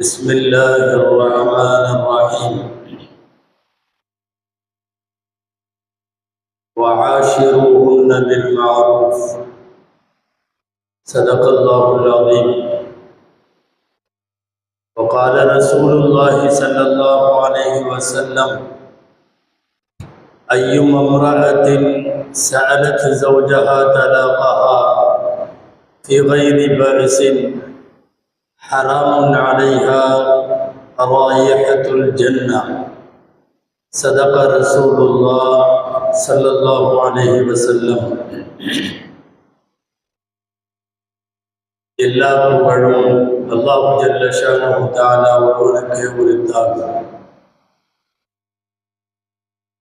بسم الله الرحمن الرحيم. وعاشروهن بالمعروف. صدق الله العظيم. وقال رسول الله صلى الله عليه وسلم أيما امرأة سألت زوجها طلاقها في غير بأس حرام عليها رائحة الجنة صدق رسول الله صلى الله عليه وسلم எல்லா புகழும் அல்லாஹு ஜல்ல ஷானஹு தஆலா ஒருவனுக்கே உரித்தாகும்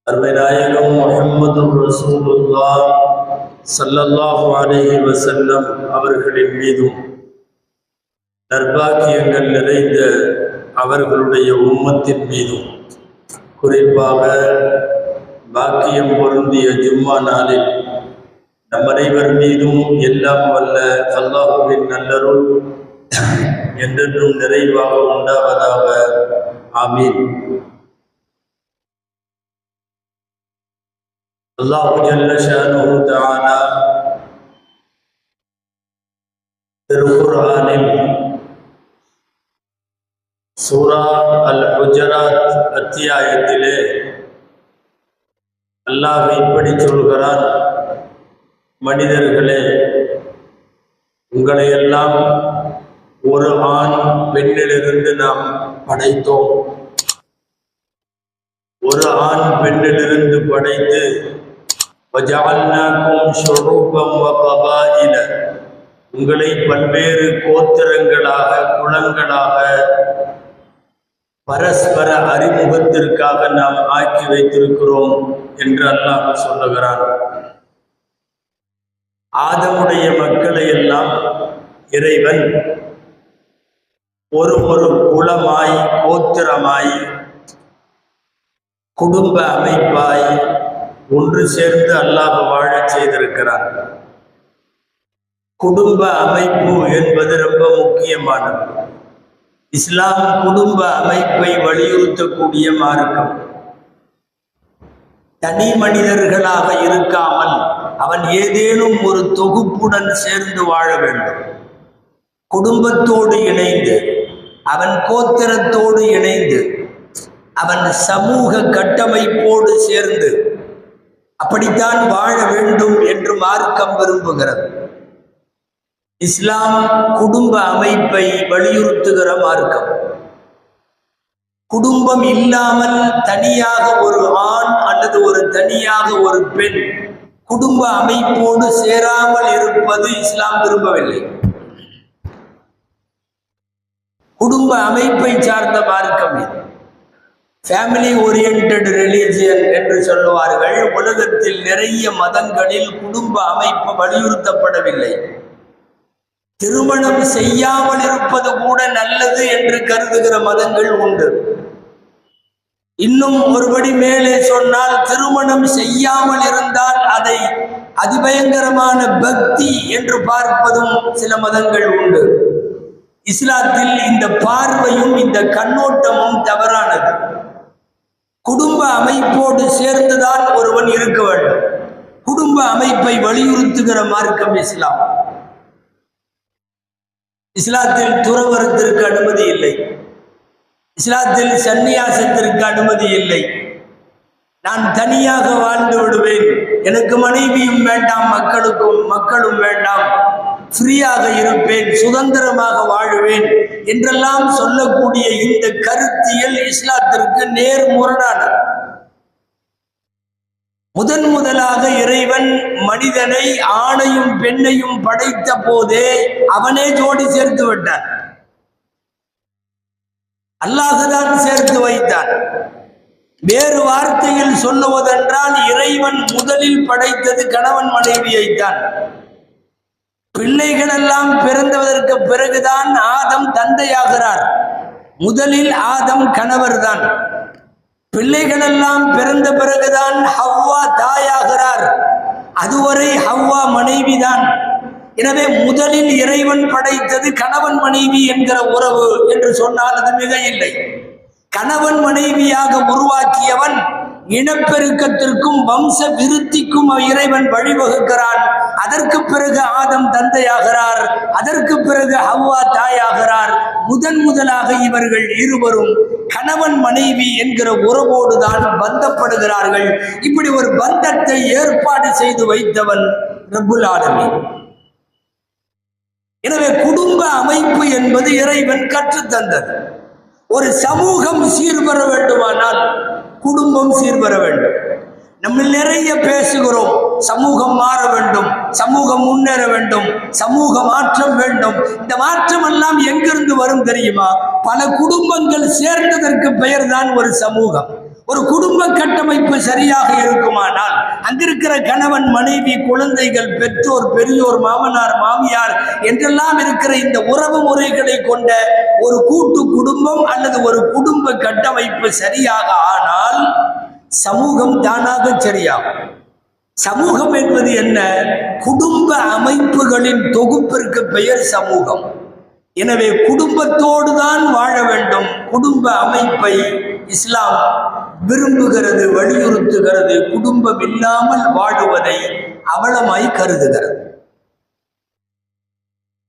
அருமை நாயகம் முஹம்மது ரசூலுல்லாஹ் ஸல்லல்லாஹு அலைஹி வஸல்லம் அவர்களின் மீதும் நற்பாக்கியங்கள் நிறைந்த அவர்களுடைய உம்மத்தின் மீதும் குறிப்பாக பாக்கியம் பொருந்திய ஜும்மா நாளில் நம் அனைவர் மீதும் எல்லாம் வல்ல அல்லாஹுவின் நல்லருள் என்றென்றும் நிறைவாக உண்டாவதாக. ஆமீன். அல்லாஹு ஜல்ல திருக்குர்ஆனில் சூரா அல் ஹுஜராத் அத்தியாயத்திலே அல்லாஹ் இப்படி சொல்கிறார் மனிதர்களே உங்களை எல்லாம் ஒரு ஆண் பெண்ணிலிருந்து நாம் படைத்தோம். ஒரு ஆண் பெண்ணிலிருந்து படைத்து உங்களை பல்வேறு கோத்திரங்களாக குளங்களாக பரஸ்பர அறிமுகத்திற்காக நாம் ஆக்கி வைத்திருக்கிறோம் என்று அல்லாஹ் சொல்லுகிறான். ஆதமுடைய மக்களை எல்லாம் இறைவன். ஒரு ஒரு குலமாய் கோத்திரமாய் குடும்ப அமைப்பாய் ஒன்று சேர்ந்து அல்லாஹ் வாழச் செய்திருக்கிறான். குடும்ப அமைப்பு என்பது ரொம்ப முக்கியமானது. இஸ்லாம் குடும்ப அமைப்பை வலியுறுத்தக்கூடிய மார்க்கம். தனி மனிதர்களாக இருக்காமல் அவன் ஏதேனும் ஒரு தொகுப்புடன் சேர்ந்து வாழ வேண்டும். குடும்பத்தோடு இணைந்து அவன் கோத்திரத்தோடு இணைந்து அவன் சமூக கட்டமைப்போடு சேர்ந்து அப்படித்தான் வாழ வேண்டும் என்று மார்க்கம் விரும்புகிறது. இஸ்லாம் குடும்ப அமைப்பை வலியுறுத்துகிற மார்க்கம். குடும்பம் இல்லாமல் தனியாக ஒரு ஆண் அல்லது ஒரு தனியாக ஒரு பெண் குடும்ப அமைப்போடு சேராமல் இருப்பது இஸ்லாம் விரும்பவில்லை. குடும்ப அமைப்பை சார்ந்த மார்க்கம் இது. ஃபேமிலி ஓரியன்ட் ரிலீஜியன் என்று சொல்லுவார்கள். உலகத்தில் நிறைய மதங்களில் குடும்ப அமைப்பு வலியுறுத்தப்படவில்லை. திருமணம் செய்யாமல் இருப்பது கூட நல்லது என்று கருதுகிற மதங்கள் உண்டு. இன்னும் ஒருபடி மேலே சொன்னால் திருமணம் செய்யாமல் இருந்தால் அதை அதிபயங்கரமான பக்தி என்று பார்ப்பதும் சில மதங்கள் உண்டு. இஸ்லாத்தில் இந்த பார்வையும் இந்த கண்ணோட்டமும் தவறானது. குடும்ப அமைப்போடு சேர்ந்துதான் ஒருவன் இருக்க வேண்டும். குடும்ப அமைப்பை வலியுறுத்துகிற மார்க்கம் இஸ்லாம். இஸ்லாத்தில் துறவரத்திற்கு அனுமதி இல்லை. இஸ்லாத்தில் சந்நியாசத்திற்கு அனுமதி இல்லை. நான் தனியாக வாழ்ந்து விடுவேன். எனக்கு மனைவியும் வேண்டாம் மக்களுக்கும் மக்களும் வேண்டாம். ஃப்ரீயாக இருப்பேன் சுதந்திரமாக வாழுவேன் என்றெல்லாம் சொல்லக்கூடிய இந்த கருத்தியல் இஸ்லாத்திற்கு நேர் முரணானது முதன் முதலாக இறைவன் மனிதனை ஆணையும் பெண்ணையும் படைத்த போதே அவனே ஜோடி சேர்த்து விட்டான். அல்லாஹுதான் சேர்த்து வைத்தான். வேறு வார்த்தையில் சொல்லுவதென்றால் இறைவன் முதலில் படைத்தது கணவன் மனைவியைத்தான் பிள்ளைகள் எல்லாம் பிறந்ததற்கு பிறகுதான் ஆதம் தந்தையாகிறார். முதலில் ஆதம் கணவர்தான் பிள்ளைகள் எல்லாம் பிறந்த பிறகுதான் ஹவ்வா தாயாகிறார். அதுவரை ஹவ்வா மனைவிதான். எனவே முதலில் இறைவன் படைத்தது கணவன் மனைவி என்கிற உறவு என்று சொன்னால் அது மிக இல்லை கணவன் மனைவியாக உருவாக்கியவன் இனப்பெருக்கத்திற்கும் வம்ச விருத்திக்கும் இறைவன் வழிவகுக்கிறான். அதற்கு பிறகு ஆதம் தந்தையாகிறார். அதற்கு பிறகு ஹவ்வா தாயாகிறார். முதன் முதலாக இவர்கள் இருவரும் கணவன் மனைவி என்கிற உறவோடுதான் பந்தப்படுகிறார்கள். இப்படி ஒரு பந்தத்தை ஏற்பாடு செய்து வைத்தவன் ரப்புல் எனவே குடும்ப அமைப்பு என்பது இறைவன் கற்றுத்தந்தது. ஒரு சமூகம் சீர்பெற வேண்டுமானால் குடும்பம் சீர்பெற வேண்டும். நம்ம நிறைய பேசுகிறோம். சமூகம் மாற வேண்டும். சமூகம் முன்னேற வேண்டும். சமூக மாற்றம் வேண்டும். இந்த மாற்றம் எல்லாம் எங்கிருந்து வரும் தெரியுமா? பல குடும்பங்கள் சேர்ந்ததற்கு பெயர்தான் ஒரு சமூகம். ஒரு குடும்ப கட்டமைப்பு சரியாக இருக்குமானால் அங்கிருக்கிற கணவன் மனைவி குழந்தைகள் பெற்றோர் பெரியோர் மாமனார் மாமியார் என்றெல்லாம் இருக்கிற இந்த உறவு முறைகளை கொண்ட ஒரு கூட்டு குடும்பம் அல்லது ஒரு குடும்ப கட்டமைப்பு சரியாக ஆனால் சமூகம் தானாக சரியாகும். சமூகம் என்பது என்ன? குடும்ப அமைப்புகளின் தொகுப்பிற்கு பெயர் சமூகம். எனவே குடும்பத்தோடு தான் வாழ வேண்டும். குடும்ப அமைப்பை இஸ்லாம் விரும்புகிறது வலியுறுத்துகிறது. குடும்பம் இல்லாமல் வாழுவதை அவலமாய் கருதுகிறது.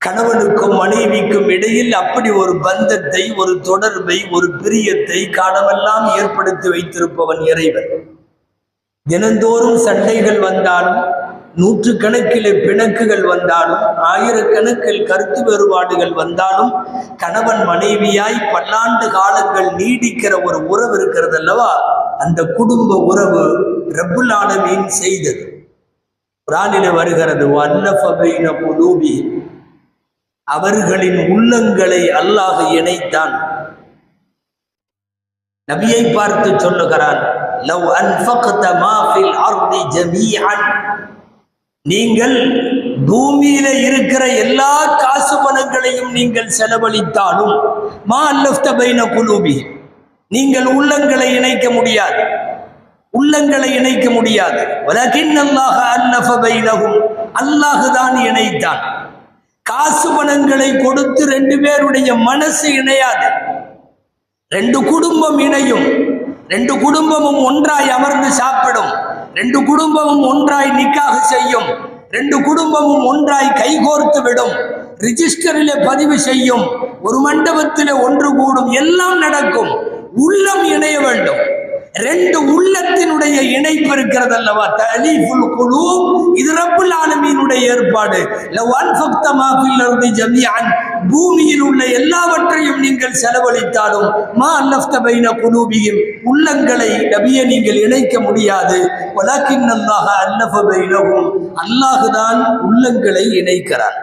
கணவனுக்கும் மனைவிக்கும் இடையில் அப்படி ஒரு பந்தத்தை ஒரு தொடர்பை ஒரு பிரியத்தை காலமெல்லாம் ஏற்படுத்தி வைத்திருப்பவன் இறைவன். தினந்தோறும் சண்டைகள் வந்தாலும் நூற்றுக்கணக்கிலே பிணக்குகள் வந்தாலும் ஆயிரக்கணக்கில் கருத்து வேறுபாடுகள் வந்தாலும் கணவன் மனைவியாய் பல்லாண்டு காலங்கள் நீடிக்கிற ஒரு உறவு இருக்கிறது அல்லவா அந்த குடும்ப உறவு ரப்புல் ஆலமீன் செய்தது. குரானிலே வருகிறது வல்லஃப புலூபி அவர்களின் உள்ளங்களை அல்லாஹ் இணைத்தான். நபியை பார்த்து சொல்லுகிறான் லவ் அன்ஃபக்த மா ஃபில் அர்தி ஜமீஅன். நீங்கள் பூமியில இருக்கிற எல்லா காசு பணங்களையும் நீங்கள் செலவழித்தாலும் மா அல்லஃப்த பைன குலூபி நீங்கள் உள்ளங்களை இணைக்க முடியாது. உள்ளங்களை இணைக்க முடியாது. வலகின் அல்லாஹ அல்லாஹ் தான் இணைத்தான். காசு பணங்களை கொடுத்து ரெண்டு பேருடைய மனசு இணையாது. ரெண்டு குடும்பம் இணையும். ரெண்டு குடும்பமும் ஒன்றாய் அமர்ந்து சாப்பிடும். ரெண்டு குடும்பமும் ஒன்றாய் நிக்காக செய்யும். ரெண்டு குடும்பமும் ஒன்றாய் கைகோர்த்து விடும். ரிஜிஸ்டரிலே பதிவு செய்யும். ஒரு மண்டபத்தில் ஒன்று கூடும். எல்லாம் நடக்கும். உள்ளம் இணைய வேண்டும். ரெண்டு உள்ளத்தினுடைய இருக்கிறது அல்லவா தலீஃபுல் குழு இது ரப்புல் ஆலமீனுடைய ஏற்பாடு. லவ் அன்ஃபக்த மா ஃபில் பூமியில் உள்ள எல்லாவற்றையும் நீங்கள் செலவழித்தாலும் மா அல்லஃப்த பைன குலூபியும் உள்ளங்களை நபியை நீங்கள் இணைக்க முடியாது. வலக்கின் அல்லாஹ அல்லஃப பைனஹும். அல்லாஹுதான் உள்ளங்களை இணைக்கிறார்.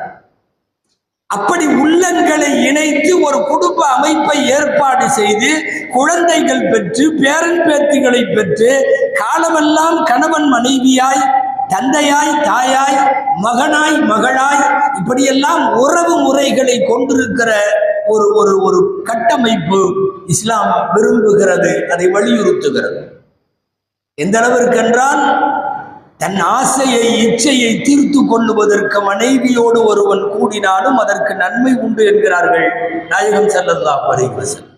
அப்படி உள்ளங்களை இணைத்து ஒரு குடும்ப அமைப்பை ஏற்பாடு செய்து குழந்தைகள் பெற்று பேரன் பேத்திகளை பெற்று காலமெல்லாம் கணவன் மனைவியாய் தந்தையாய் தாயாய் மகனாய் மகளாய் இப்படியெல்லாம் உறவு முறைகளை கொண்டிருக்கிற ஒரு ஒரு ஒரு கட்டமைப்பு இஸ்லாம் விரும்புகிறது அதை வலியுறுத்துகிறது. எந்த அளவிற்கென்றால் தன் ஆசையை இச்சையை தீர்த்து கொள்ளுவதற்கு மனைவியோடு ஒருவன் கூடினாலும் அதற்கு நன்மை உண்டு என்கிறார்கள் நாயகம் செல்லல்லா பரிவசன்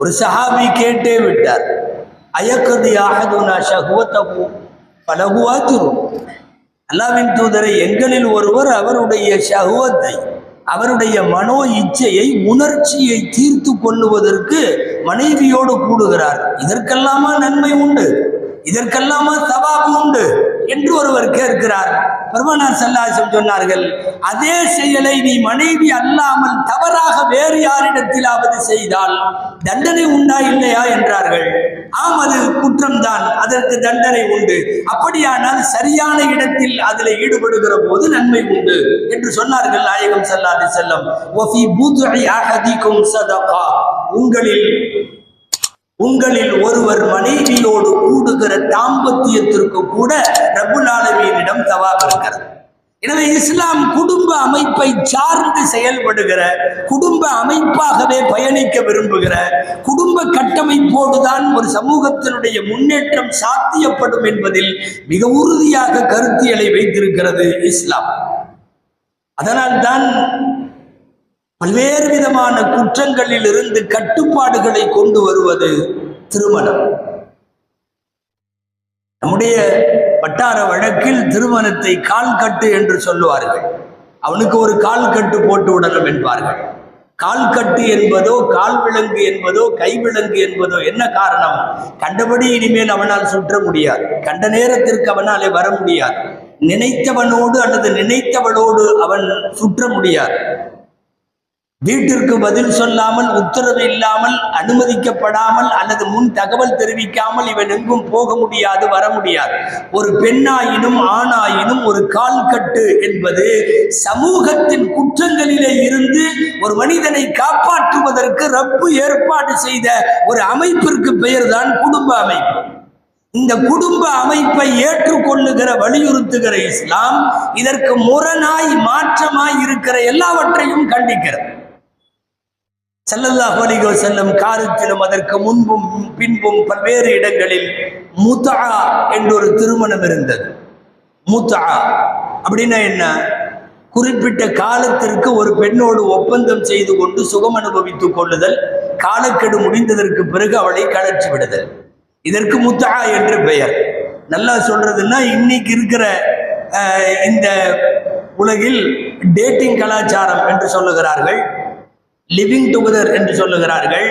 ஒரு சஹாபி கேட்டே விட்டார் அயக்கது யாகதுனா ஷஹ்வதஹு பலகுவா திரு அல்லாவின் தூதரை எங்களில் ஒருவர் அவருடைய சகுவத்தை அவருடைய மனோ இச்சையை உணர்ச்சியை தீர்த்து கொள்ளுவதற்கு மனைவியோடு கூடுகிறார். இதற்கெல்லாமா நன்மை உண்டு? இதற்கெல்லாமா சவாபு உண்டு என்று ஒருவர் கேட்கிறார். பெருமானார் செல்லாசம் சொன்னார்கள் அதே செயலை நீ மனைவி அல்லாமல் தவறாக வேறு யாரிடத்திலாவது செய்தால் தண்டனை உண்டா இல்லையா என்றார்கள். ஆம் அது குற்றம்தான். அதற்கு தண்டனை உண்டு. அப்படியானால் சரியான இடத்தில் அதில் ஈடுபடுகிற போது நன்மை உண்டு என்று சொன்னார்கள் நாயகம் செல்லாது செல்லம் உங்களில் உங்களில் ஒருவர் மனைவியோடு கூடுகிற தாம்பத்தியத்திற்கு கூட ரப்புல் தவாப் இருக்கிறது எனவே இஸ்லாம் குடும்ப அமைப்பை சார்ந்து செயல்படுகிற குடும்ப அமைப்பாகவே பயணிக்க விரும்புகிற குடும்ப கட்டமைப்போடுதான் ஒரு சமூகத்தினுடைய முன்னேற்றம் சாத்தியப்படும் என்பதில் மிக உறுதியாக கருத்தியலை வைத்திருக்கிறது இஸ்லாம். அதனால்தான் பல்வேறு விதமான குற்றங்களில் இருந்து கட்டுப்பாடுகளை கொண்டு வருவது திருமணம். நம்முடைய வட்டார வழக்கில் திருமணத்தை கால் கட்டு என்று சொல்லுவார்கள். அவனுக்கு ஒரு கால் கட்டு போட்டு விடணும் என்பார்கள். கால் கட்டு என்பதோ கால் விலங்கு என்பதோ கை விலங்கு என்பதோ என்ன காரணம்? கண்டபடி இனிமேல் அவனால் சுற்ற முடியாது. கண்ட நேரத்திற்கு அவனாலே வர முடியாது. நினைத்தவனோடு அல்லது நினைத்தவளோடு அவன் சுற்ற முடியாது. வீட்டிற்கு பதில் சொல்லாமல் உத்தரவு இல்லாமல் அனுமதிக்கப்படாமல் அல்லது முன் தகவல் தெரிவிக்காமல் இவன் எங்கும் போக முடியாது வர முடியாது. ஒரு பெண்ணாயினும் ஆணாயினும் ஒரு கால்கட்டு என்பது சமூகத்தின் குற்றங்களிலே இருந்து ஒரு மனிதனை காப்பாற்றுவதற்கு ரப்பு ஏற்பாடு செய்த ஒரு அமைப்பிற்கு பெயர்தான் குடும்ப அமைப்பு. இந்த குடும்ப அமைப்பை ஏற்றுக்கொள்ளுகிற வலியுறுத்துகிற இஸ்லாம் இதற்கு முரணாய் மாற்றமாய் இருக்கிற எல்லாவற்றையும் கண்டிக்கிறது. செல்லல்லாஹ் அலிகோ செல்லும் காலத்திலும் அதற்கு முன்பும் பின்பும் பல்வேறு இடங்களில் முத்தா என்ற ஒரு திருமணம் இருந்தது. முத்தா அப்படின்னா என்ன? குறிப்பிட்ட காலத்திற்கு ஒரு பெண்ணோடு ஒப்பந்தம் செய்து கொண்டு சுகம் அனுபவித்துக் கொள்ளுதல் காலக்கெடு முடிந்ததற்கு பிறகு அவளை கழற்றி விடுதல். இதற்கு முத்தா என்று பெயர். நல்லா சொல்றதுன்னா இன்னைக்கு இருக்கிற இந்த உலகில் டேட்டிங் கலாச்சாரம் என்று சொல்லுகிறார்கள். லிவிங் டுகெதர் என்று சொல்லுகிறார்கள்.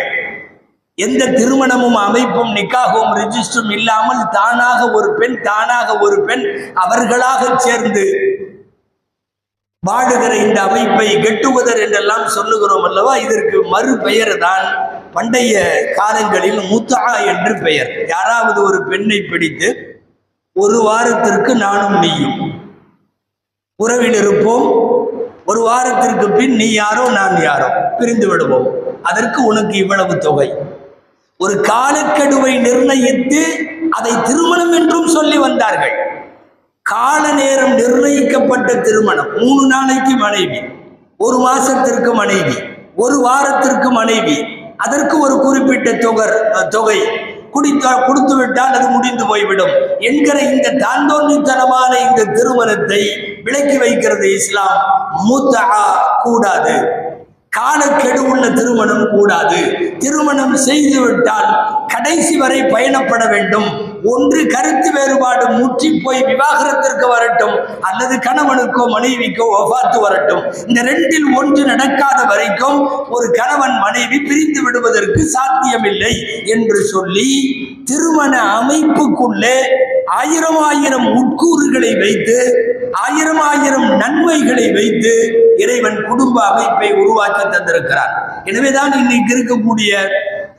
எந்த திருமணமும் அமைப்பும் நிக்காகவும் ரிஜிஸ்டரும் இல்லாமல் தானாக ஒரு பெண் தானாக ஒரு பெண் அவர்களாக சேர்ந்து வாடுகிற இந்த அமைப்பை கெட்டுவதர் என்றெல்லாம் சொல்லுகிறோம் அல்லவா? இதற்கு மறு பெயர் தான் பண்டைய காலங்களில் முத்தா என்று பெயர். யாராவது ஒரு பெண்ணை பிடித்து ஒரு வாரத்திற்கு நானும் நீயும் உறவில் இருப்போம். ஒரு வாரத்திற்கு பின் நீ யாரோ நான் யாரோ. பிரிந்து விடுவோம். அதற்கு உனக்கு இவ்வளவு தொகை. ஒரு காலக்கெடுவை நிர்ணயித்து அதை திருமணம் என்றும் சொல்லி வந்தார்கள். கால நேரம் நிர்ணயிக்கப்பட்ட திருமணம். மூணு நாளைக்கு மனைவி. ஒரு மாசத்திற்கு மனைவி. ஒரு வாரத்திற்கு மனைவி. அதற்கு ஒரு குறிப்பிட்ட தொகர் தொகை. குடித்த கொடுத்து விட்டால் அது முடிந்து போய்விடும். என்கிற இந்த தாந்தோன்றித்தனமான இந்த திருமணத்தை விலக்கி வைக்கிறது இஸ்லாம். மூத்தா கூடாது. காலக்கெடு உள்ள திருமணம் கூடாது. திருமணம் செய்துவிட்டால் கடைசி வரை பயணப்பட வேண்டும். ஒன்று கருத்து வேறுபாடு முற்றி போய் விவாகரத்திற்கு வரட்டும் அல்லது கணவனுக்கோ மனைவிக்கோ ஒவ்வாத்து வரட்டும். இந்த ரெண்டில் ஒன்று நடக்காத வரைக்கும் ஒரு கணவன் மனைவி பிரிந்து விடுவதற்கு சாத்தியமில்லை என்று சொல்லி திருமண அமைப்புக்குள்ளே ஆயிரம் ஆயிரம் உட்கூறுகளை வைத்து ஆயிரம் ஆயிரம் நன்மைகளை வைத்து இறைவன் குடும்ப அமைப்பை உருவாக்கி தந்திருக்கிறார். எனவேதான் இன்னைக்கு இருக்கக்கூடிய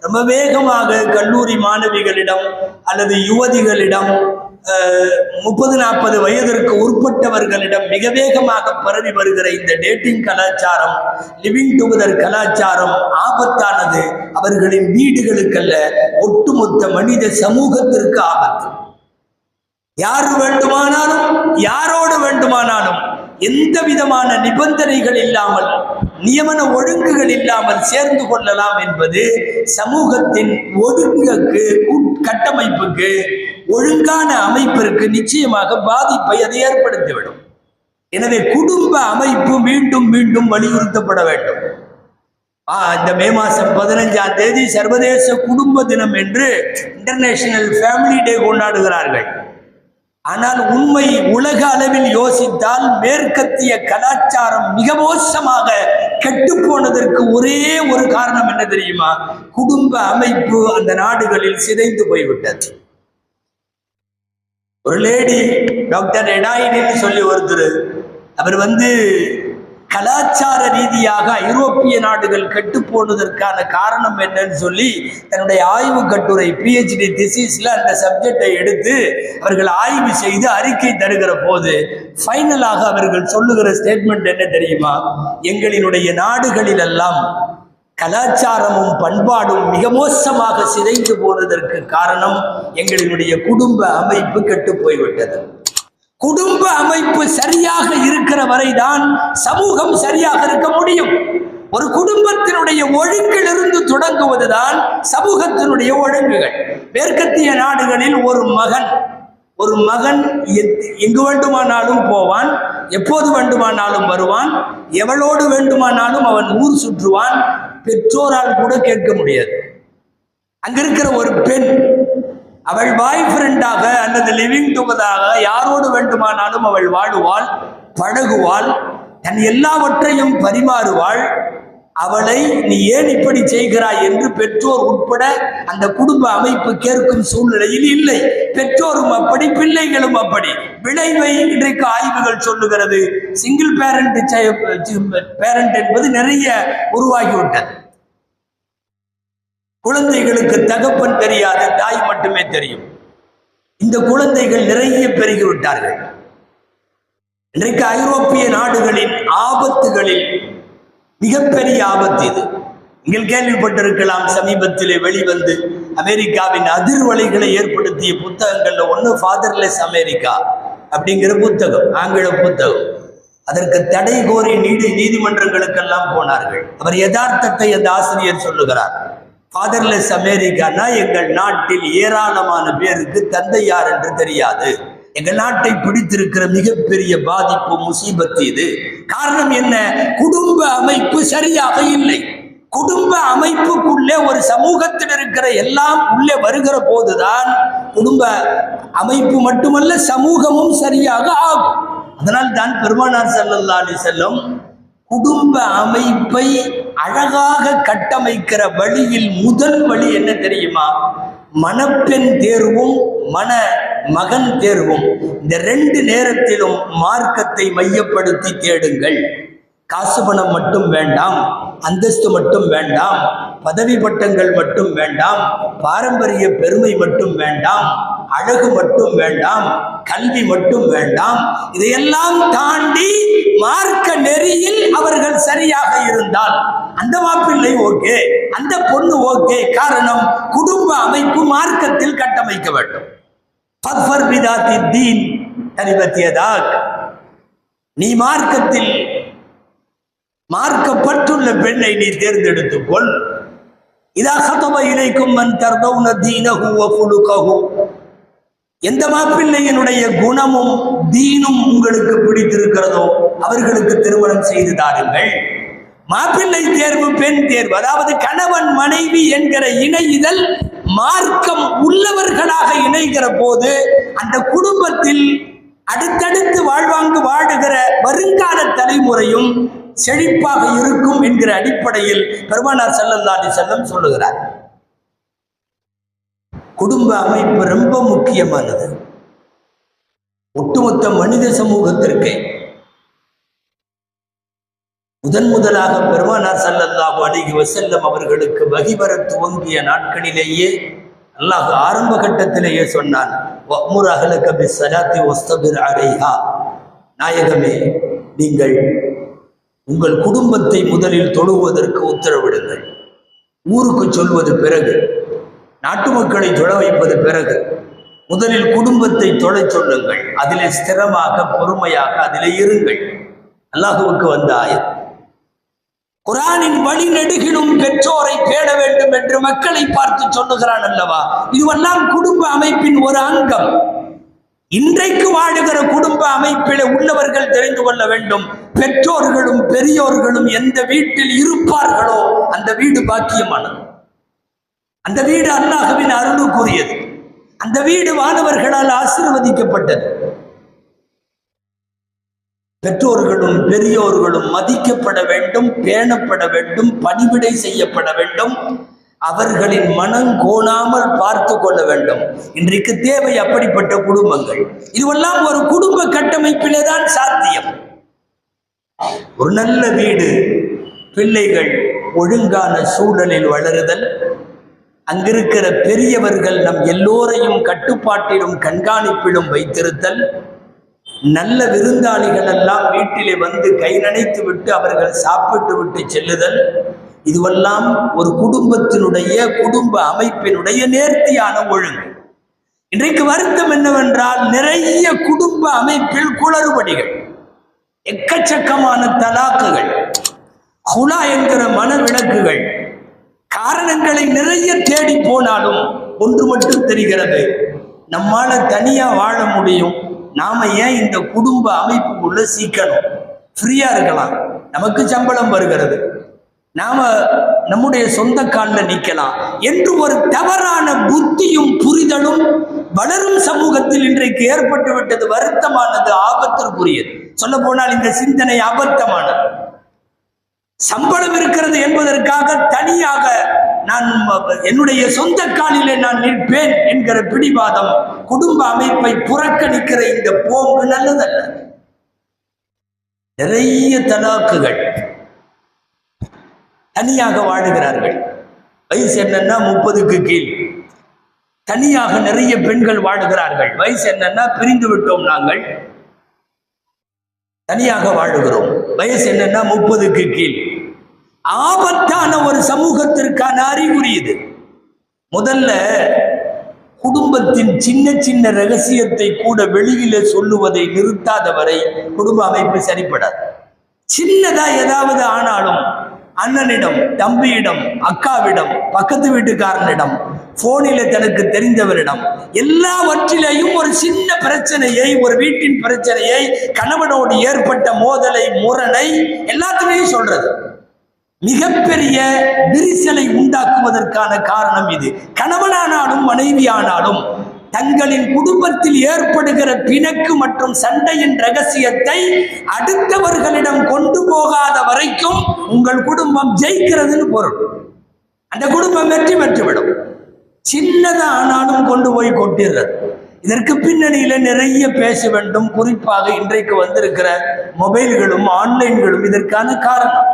ரொம்ப வேகமாக கல்லூரி மாணவிகளிடம் அல்லது யுவதிகளிடம் முப்பது நாற்பது வயதிற்கு உட்பட்டவர்களிடம் மிக வேகமாக பரவி வருகிற இந்த டேட்டிங் கலாச்சாரம் லிவிங் டுகெதர் கலாச்சாரம் ஆபத்தானது. அவர்களின் வீடுகளுக்கல்ல ஒட்டுமொத்த மனித சமூகத்திற்கு ஆபத்து. யார் வேண்டுமானாலும் யாரோடு வேண்டுமானாலும் எந்த விதமான நிபந்தனைகள் இல்லாமல் நியமன ஒழுங்குகள் இல்லாமல் சேர்ந்து கொள்ளலாம் என்பது சமூகத்தின் ஒழுங்குக்கு உட்கட்டமைப்புக்கு ஒழுங்கான அமைப்பிற்கு நிச்சயமாக பாதிப்பை அது ஏற்படுத்திவிடும். எனவே குடும்ப அமைப்பு மீண்டும் மீண்டும் வலியுறுத்தப்பட வேண்டும். ஆ, இந்த மே மாதம் பதினஞ்சாம் தேதி சர்வதேச குடும்ப தினம் என்று இன்டர்நேஷனல் ஃபேமிலி டே கொண்டாடுகிறார்கள். ஆனால் உண்மை உலக அளவில் யோசித்தால் மேற்கத்திய கலாச்சாரம் மிக மோசமாக கெட்டு போனதற்கு ஒரே ஒரு காரணம் என்ன தெரியுமா? குடும்ப அமைப்பு அந்த நாடுகளில் சிதைந்து போய்விட்டது. ஒரு லேடி டாக்டர் எடாயினின்னு சொல்லி ஒருத்தர் அவர் வந்து கலாச்சார ரீதியாக ஐரோப்பிய நாடுகள் கெட்டு போனதற்கான காரணம் என்னன்னு சொல்லி தன்னுடைய ஆய்வு கட்டுரை பிஹெச்டி திசீஸில் அந்த சப்ஜெக்டை எடுத்து அவர்கள் ஆய்வு செய்து அறிக்கை தருகிற போது ஃபைனலாக அவர்கள் சொல்லுகிற ஸ்டேட்மெண்ட் என்ன தெரியுமா? எங்களினுடைய நாடுகளிலெல்லாம் கலாச்சாரமும் பண்பாடும் மிக மோசமாக சிதைந்து போனதற்கு காரணம் எங்களினுடைய குடும்ப அமைப்பு கெட்டு போய்விட்டது. குடும்ப அமைப்பு சரியாக இருக்கிற வரைதான் சமூகம் சரியாக இருக்க முடியும். ஒரு குடும்பத்தினுடைய ஒழுங்கிலிருந்து தொடங்குவதுதான் சமூகத்தினுடைய ஒழுங்குகள். மேற்கத்திய நாடுகளில் ஒரு மகன் ஒரு மகன் எங்கு வேண்டுமானாலும் போவான் எப்போது வேண்டுமானாலும் வருவான் எவளோடு வேண்டுமானாலும் அவன் ஊர் சுற்றுவான் பெற்றோரால் கூட கேட்க முடியாது. அங்கிருக்கிற ஒரு பெண் அவள் பாய் ஃப்ரெண்டாக அல்லது லிவிங் டுகதாக யாரோடு வேண்டுமானாலும் அவள் வாழுவாள் பழகுவாள் தன் எல்லாவற்றையும் பரிமாறுவாள். அவளை நீ ஏன் இப்படி செய்கிறாய் என்று பெற்றோர் உட்பட அந்த குடும்ப அமைப்பு கேட்கும் சூழ்நிலையில் இல்லை. பெற்றோரும் அப்படி பிள்ளைகளும் அப்படி. விளைவை இன்றைக்கு ஆய்வுகள் சொல்லுகிறது. சிங்கிள் பேரண்ட் பேரண்ட் என்பது நிறைய உருவாகிவிட்டது. குழந்தைகளுக்கு தகப்பன் தெரியாது தாய் மட்டுமே தெரியும். இந்த குழந்தைகள் நிறைய பெருகிவிட்டார்கள் இன்றைக்கு ஐரோப்பிய நாடுகளின் ஆபத்துகளில் மிகப்பெரிய ஆபத்து இது. நீங்கள் கேள்விப்பட்டிருக்கலாம் சமீபத்திலே வெளிவந்து அமெரிக்காவின் அதிர்வலைகளை ஏற்படுத்திய புத்தகங்கள்ல ஒன்று ஃபாதர்லெஸ் அமெரிக்கா அப்படிங்கிற புத்தகம் ஆங்கில புத்தகம். அதற்கு தடை கோரி நீதி நீதிமன்றங்களுக்கெல்லாம் போனார்கள். அவர் யதார்த்தத்தை அந்த ஆசிரியர் சொல்லுகிறார். ஃபாதர்லெஸ் அமெரிக்கானா எங்கள் நாட்டில் ஏராளமான பேருக்கு தந்தை யார் என்று தெரியாது. எங்கள் நாட்டை பிடித்திருக்கிற மிகப்பெரிய பாதிப்பு முசீபத்து இது. காரணம் என்ன? குடும்ப அமைப்பு சரியாக இல்லை. குடும்ப அமைப்புக்குள்ளே ஒரு சமூகத்தில் இருக்கிற எல்லாம் உள்ளே வருகிற போதுதான் குடும்ப அமைப்பு மட்டுமல்ல சமூகமும் சரியாக ஆகும். அதனால் தான் பெருமானார் ஸல்லல்லாஹு செல்லும் குடும்ப அமைப்பை அழகாக கட்டமைக்கிற வழியில் முதல் வழி என்ன தெரியுமா? மணப்பெண் தேர்வும் மன மகன் தேர்வும். இந்த ரெண்டு நேரத்திலும் மார்க்கத்தை மையப்படுத்தி தேடுங்கள். காசு பணம் மட்டும் வேண்டாம் அந்தஸ்து மட்டும் வேண்டாம் பதவி பட்டங்கள் மட்டும் வேண்டாம் பாரம்பரிய பெருமை மட்டும் வேண்டாம் அழகு மட்டும் வேண்டாம் கல்வி மட்டும் வேண்டாம். இதையெல்லாம் தாண்டி மார்க்க நெறியில் அவர்கள் சரியாக இருந்தால் அந்த மாப்பிள்ளை ஓகே அந்த பொண்ணு ஓகே. காரணம் குடும்ப அமைப்பு மார்க்கத்தில் கட்டமைக்க வேண்டும். நீ மார்க்கத்தில் மார்க்கப்பட்டுள்ள பெண்ணை நீ தேர்ந்தெடுத்துக்கொள் இதா ஹதப இணைக்கும் மன் தர்தௌன தீனகு வ எந்த மாப்பிள்ளையினுடைய குணமும் தீனும் உங்களுக்கு பிடித்திருக்கிறதோ அவர்களுக்கு திருமணம் செய்து தாருங்கள். மாப்பிள்ளை தேர்வு பெண் தேர்வு அதாவது கணவன் மனைவி என்கிற இணையுதல் மார்க்கம் உள்ளவர்களாக இணைகிற போது அந்த குடும்பத்தில் அடுத்தடுத்து வாழ்வாங்கு வாழுகிற வருங்கால தலைமுறையும் செழிப்பாக இருக்கும் என்கிற அடிப்படையில் பெருமானார் செல்லல்லாடி செல்லம் சொல்லுகிறார். குடும்ப அமைப்பு ரொம்ப முக்கியமானது. ஒட்டுமொத்த மனித சமூகத்திற்கு. முதன் முதலாக பெருமானார் சல்லல்லாஹு அலைஹி வசல்லம் அவர்களுக்கு வகிவர துவங்கிய நாட்களிலேயே அல்லாஹ் ஆரம்ப கட்டத்திலேயே சொன்னான் வஅ்முர் அஹ்லக அலைஹா. நாயகமே நீங்கள் உங்கள் குடும்பத்தை முதலில் தொழுவதற்கு உத்தரவிடுங்கள். ஊருக்கு சொல்வது பிறகு நாட்டு மக்களை தொழ வைப்பது பிறகு முதலில் குடும்பத்தை தொழச் சொல்லுங்கள். அதிலே ஸ்திரமாக பொறுமையாக அதிலே இருங்கள். அல்லாஹுவுக்கு வந்த ஆயத். குரானின் வழி நெடுகிலும் பெற்றோரை தேட வேண்டும் என்று மக்களை பார்த்து சொல்லுகிறான் அல்லவா? இதுவெல்லாம் குடும்ப அமைப்பின் ஒரு அங்கம். இன்றைக்கு வாழுகிற குடும்ப அமைப்பில் உள்ளவர்கள் தெரிந்து கொள்ள வேண்டும். பெற்றோர்களும் பெரியோர்களும் எந்த வீட்டில் இருப்பார்களோ அந்த வீடு பாக்கியமானது. அந்த வீடு அல்லாஹுவின் அருளுக்குரியது அந்த வீடு வானவர்களால் ஆசிர்வதிக்கப்பட்டது. பெற்றோர்களும் பெரியோர்களும் மதிக்கப்பட வேண்டும் பேணப்பட வேண்டும் பணிவிடை செய்யப்பட வேண்டும் அவர்களின் மனம் கோணாமல் பார்த்து கொள்ள வேண்டும். இன்றைக்கு தேவை அப்படிப்பட்ட குடும்பங்கள். இதுவெல்லாம் ஒரு குடும்ப கட்டமைப்பிலே தான் சாத்தியம். ஒரு நல்ல வீடு பிள்ளைகள் ஒழுங்கான சூழலில் வளருதல் அங்கிருக்கிற பெரியவர்கள் நம் எல்லோரையும் கட்டுப்பாட்டிலும் கண்காணிப்பிலும் வைத்திருத்தல் நல்ல விருந்தாளிகள் எல்லாம் வீட்டிலே வந்து கை நனைத்து விட்டு அவர்கள் சாப்பிட்டு விட்டு செல்லுதல் இதுவெல்லாம் ஒரு குடும்பத்தினுடைய குடும்ப அமைப்பினுடைய நேர்த்தியான ஒழுங்கு. இன்றைக்கு வருத்தம் என்னவென்றால் நிறைய குடும்ப அமைப்பில் குளறுபடிகள் எக்கச்சக்கமான தலாக்குகள் குலா என்கிற மனவிளக்குகள் காரணங்களை நிறைய தேடி போனாலும் ஒன்று மட்டும் தெரிகிறது. நம்மால தனியா வாழ முடியும். நாம ஏன் இந்த குடும்ப அமைப்புக்குள்ள சீக்கணும்? ஃப்ரீயா இருக்கலாம். நமக்கு சம்பளம் வருகிறது. நாம நம்முடைய சொந்த காலில் நிற்கலாம் என்று ஒரு தவறான புத்தியும் புரிதலும் வளரும் சமூகத்தில் இன்றைக்கு ஏற்பட்டுவிட்டது வருத்தமானது ஆபத்திற்குரியது. சொல்ல போனால் இந்த சிந்தனை அபத்தமானது சம்பளம் இருக்கிறது என்பதற்காக தனியாக நான் என்னுடைய சொந்த காலிலே நான் நிற்பேன் என்கிற பிடிவாதம் குடும்ப அமைப்பை புறக்கணிக்கிற இந்த போக்கு நல்லதல்ல. நிறைய தலாக்குகள் தனியாக வாழுகிறார்கள். வயசு என்னன்னா முப்பதுக்கு கீழ். தனியாக நிறைய பெண்கள் வாழுகிறார்கள். வயசு என்னன்னா பிரிந்து விட்டோம் நாங்கள். தனியாக வாழுகிறோம். வயசு என்னன்னா முப்பதுக்கு கீழ். ஆபத்தான ஒரு சமூகத்திற்கான அறிகுறி இது. முதல்ல குடும்பத்தின் சின்ன சின்ன ரகசியத்தை கூட வெளியில சொல்லுவதை நிறுத்தாத வரை குடும்ப அமைப்பு சரிப்படாது. சின்னதா ஏதாவது ஆனாலும் அண்ணனிடம் தம்பியிடம் அக்காவிடம் பக்கத்து வீட்டுக்காரனிடம் போனில தனக்கு தெரிந்தவரிடம் எல்லாவற்றிலேயும் ஒரு சின்ன பிரச்சனையை ஒரு வீட்டின் பிரச்சனையை கணவனோடு ஏற்பட்ட மோதலை முரணை எல்லாத்துலேயும் சொல்றது. மிகப்பெரிய விரிசலை உண்டாக்குவதற்கான காரணம் இது. கணவனானாலும் மனைவியானாலும் தங்களின் குடும்பத்தில் ஏற்படுகிற பிணக்கு மற்றும் சண்டையின் ரகசியத்தை அடுத்தவர்களிடம் கொண்டு போகாத வரைக்கும் உங்கள் குடும்பம் ஜெயிக்கிறதுன்னு பொருள். அந்த குடும்பம் வெற்றி பெற்றுவிடும். சின்னதா ஆனாலும் கொண்டு போய் கொட்டிடுறது. இதற்கு பின்னணியில நிறைய பேச வேண்டும். குறிப்பாக இன்றைக்கு வந்திருக்கிற மொபைல்களும் ஆன்லைன்களும் இதற்கான காரணம்.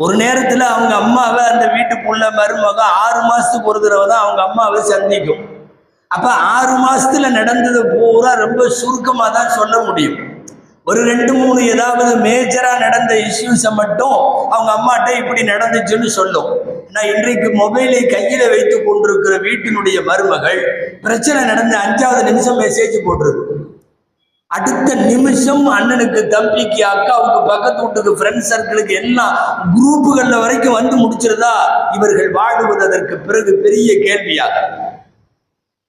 ஒரு நேரத்துல அவங்க அம்மாவை அந்த வீட்டுக்குள்ள மருமக ஆறு மாசத்துக்கு ஒரு தடவை தான் அவங்க அம்மாவை சந்திக்கும். அப்ப ஆறு மாசத்துல நடந்தது பூரா ரொம்ப சுருக்கமா தான் சொல்ல முடியும். ஒரு ரெண்டு மூணு ஏதாவது மேஜரா நடந்த இஷ்யூஸை மட்டும் அவங்க அம்மாட்ட இப்படி நடந்துச்சுன்னு சொல்லும். நான் இன்றைக்கு மொபைலை கையில வைத்து கொண்டிருக்கிற வீட்டினுடைய மருமகள் பிரச்சனை நடந்த அஞ்சாவது நிமிஷம் மெசேஜ் போட்டுருது அடுத்த நிமிஷம் அண்ணனுக்கு தம்பிக்கு அக்காவுக்கு பக்கத்து வீட்டுக்கு ஃப்ரெண்ட் சர்க்கிளுக்கு எல்லாம் குரூப்புகள்ல வரைக்கும் வந்து முடிச்சிருதா இவர்கள் வாழுவது அதற்கு பிறகு பெரிய கேள்வியாக.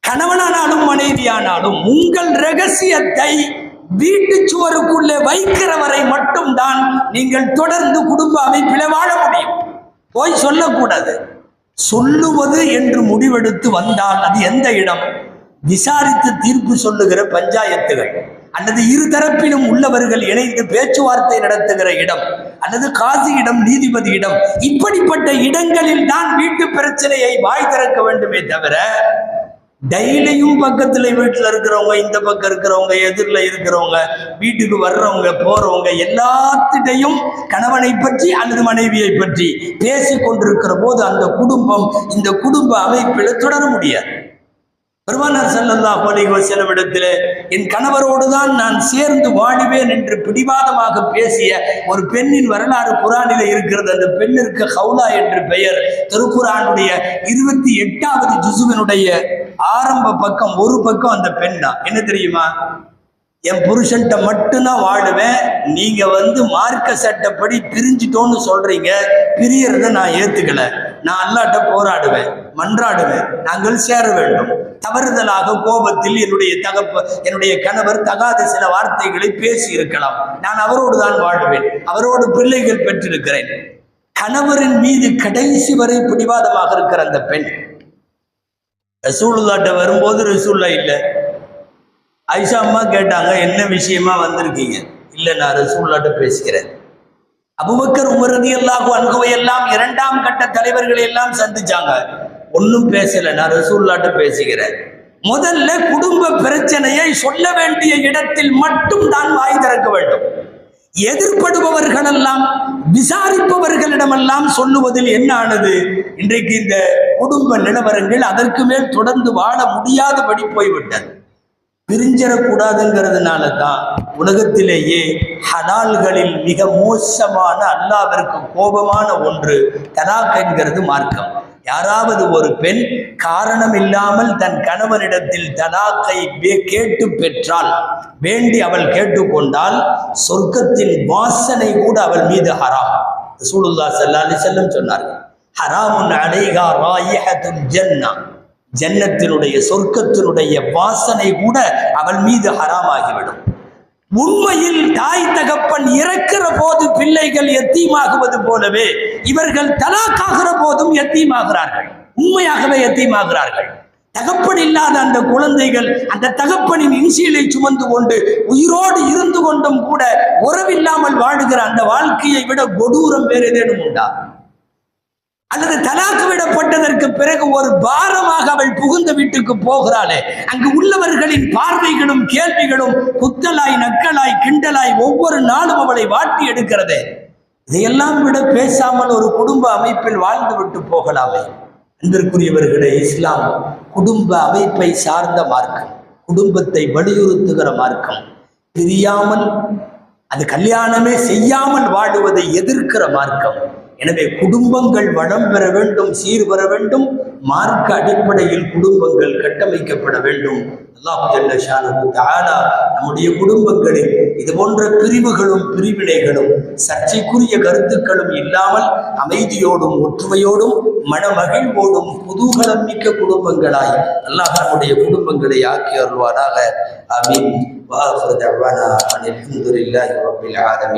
கணவனானாலும் மனைவியானாலும் உங்கள் ரகசியத்தை வீட்டு சுவருக்குள்ளே வைக்கிற வரை மட்டும்தான் நீங்கள் தொடர்ந்து குடும்ப அமைப்பிலே வாழ முடியும். போய் சொல்லக்கூடாது. சொல்லுவது என்று முடிவெடுத்து வந்தால் அது எந்த இடம்? விசாரித்து தீர்ப்பு சொல்லுகிற பஞ்சாயத்துகள். அல்லது இரு தரப்பிலும் உள்ளவர்கள் இணைந்து பேச்சுவார்த்தை நடத்துகிற இடம் அல்லது காசியிடம் நீதிபதியிடம் இப்படிப்பட்ட இடங்களில் தான் வீட்டு பிரச்சனையை வாய் திறக்க வேண்டுமே தவிர டெய்லியும் பக்கத்துல வீட்டுல இருக்கிறவங்க இந்த பக்கம் இருக்கிறவங்க எதிரில் இருக்கிறவங்க வீட்டுக்கு வர்றவங்க போறவங்க எல்லாத்திட்டையும் கணவனை பற்றி அல்லது மனைவியை பற்றி பேசி கொண்டிருக்கிற போது அந்த குடும்பம் இந்த குடும்ப அமைப்பில் தொடர முடியாது. பெருமானார் ஸல்லல்லாஹு அலைஹி செலவிடத்தில் என் கணவரோடு தான் நான் சேர்ந்து வாழுவேன் என்று பிடிவாதமாக பேசிய ஒரு பெண்ணின் வரலாறு குரானிலே இருக்கிறது. அந்த பெண்ணிற்கு ஹவுலா என்று பெயர். திருக்குறானுடைய இருபத்தி எட்டாவது ஜிசுவினுடைய ஆரம்ப பக்கம் ஒரு பக்கம் அந்த பெண் தான். என்ன தெரியுமா? என் புருஷன்கிட்ட மட்டும்தான் வாழுவேன். நீங்க வந்து மார்க்க சட்டப்படி பிரிஞ்சிட்டோன்னு சொல்றீங்க. பிரியறத நான் ஏத்துக்கல. நான் அல்லாட்ட போராடுவேன் மன்றாடுவேன் நாங்கள் சேர வேண்டும். தவறுதலாக கோபத்தில் என்னுடைய தகப்ப என்னுடைய கணவர் தகாத சில வார்த்தைகளை பேசி இருக்கலாம் நான் அவரோடு தான் வாழுவேன் அவரோடு பிள்ளைகள் பெற்றிருக்கிறேன். கணவரின் மீது கடைசி வரை பிடிவாதமாக இருக்கிற அந்த பெண் ரசூலுல்லாட்ட வரும்போது ரசூல்லா இல்லை. ஐஷா அம்மா கேட்டாங்க என்ன விஷயமா வந்திருக்கீங்க? இல்லை நான் ரசூல்லாட்ட பேசுகிறேன் அபுபக்கர் உமரதி எல்லாக்கும் அன்குவை எல்லாம் இரண்டாம் கட்ட தலைவர்களை எல்லாம் சந்திச்சாங்க. ஒன்றும் பேசல நான் ரசூல்லாட்ட பேசுகிறேன். முதல்ல குடும்ப பிரச்சனையை சொல்ல வேண்டிய இடத்தில் மட்டும் தான் வாய் திறக்க வேண்டும். எதிர்படுபவர்களெல்லாம் விசாரிப்பவர்களிடமெல்லாம் சொல்லுவதில் என்ன ஆனது? இன்றைக்கு இந்த குடும்ப நிலவரங்கள் அதற்கு மேல் தொடர்ந்து வாழ முடியாதபடி போய்விட்டது. பிரிஞ்சிடக்கூடாதுங்கிறதுனால தான் உலகத்திலேயே ஹலால்களில் மிக மோசமான அல்லாவிற்கு கோபமான ஒன்று தலாக் என்கிறது மார்க்கம். யாராவது ஒரு பெண் காரணம் இல்லாமல் தன் கணவனிடத்தில் தலாக்கை கேட்டு பெற்றால் வேண்டி அவள் கேட்டுக்கொண்டால் சொர்க்கத்தின் வாசனை கூட அவள் மீது ஹராம். ரசூலுல்லா செல்லாலி செல்லும் சொன்னார்கள் ஹராமுன் அலைஹா ராயிஹத்துல் ஜன்னா. ஜன்னத்தினுடைய சொர்க்கத்தினுடைய வாசனை கூட அவள் மீது ஹராமாகிவிடும். உண்மையில் தாய் தகப்பன் இறக்கிற போது பிள்ளைகள் எத்தீமாகுவது போலவே இவர்கள் தலாக்காகிற போதும் எத்தீமாகிறார்கள். உண்மையாகவே எத்தீமாகிறார்கள். தகப்பன் இல்லாத அந்த குழந்தைகள் அந்த தகப்பனின் இன்சியலை சுமந்து கொண்டு உயிரோடு இருந்து கொண்டும் கூட உறவில்லாமல் வாழுகிற அந்த வாழ்க்கையை விட கொடூரம் வேறு ஏதேனும் உண்டா? அல்லது தலாக்கு விடப்பட்டதற்கு பிறகு ஒரு பாரமாக அவள் புகுந்த வீட்டுக்கு போகிறாளே. அங்கு உள்ளவர்களின் பார்வைகளும் கேள்விகளும் குத்தலாய் நக்கலாய் கிண்டலாய் ஒவ்வொரு நாளும் அவளை வாட்டி எடுக்கிறதே. இதையெல்லாம் விட பேசாமல் ஒரு குடும்ப அமைப்பில் வாழ்ந்து விட்டு போகலாமே. அன்பிற்குரியவர்களே இஸ்லாம் குடும்ப அமைப்பை சார்ந்த மார்க்கம். குடும்பத்தை வலியுறுத்துகிற மார்க்கம். பிரியாமல் அது கல்யாணமே செய்யாமல் வாழுவதை எதிர்க்கிற மார்க்கம். எனவே குடும்பங்கள் வளம் பெற வேண்டும் சீர் பெற வேண்டும் மார்க்க அடிப்படையில் குடும்பங்கள் கட்டமைக்கப்பட வேண்டும். அல்லாஹ் நம்முடைய குடும்பங்களில் இது போன்ற பிரிவுகளும் பிரிவினைகளும் சர்ச்சைக்குரிய கருத்துக்களும் இல்லாமல் அமைதியோடும் ஒற்றுமையோடும் மனமகிழ்வோடும் புதுகலம் மிக்க குடும்பங்களாய் அல்லாஹ் நம்முடைய குடும்பங்களை ஆக்கி அருள்வாராக. அமீன் வாஹிரு தஅவானா அனில் ஹம்துலில்லாஹி ஆலமீன்.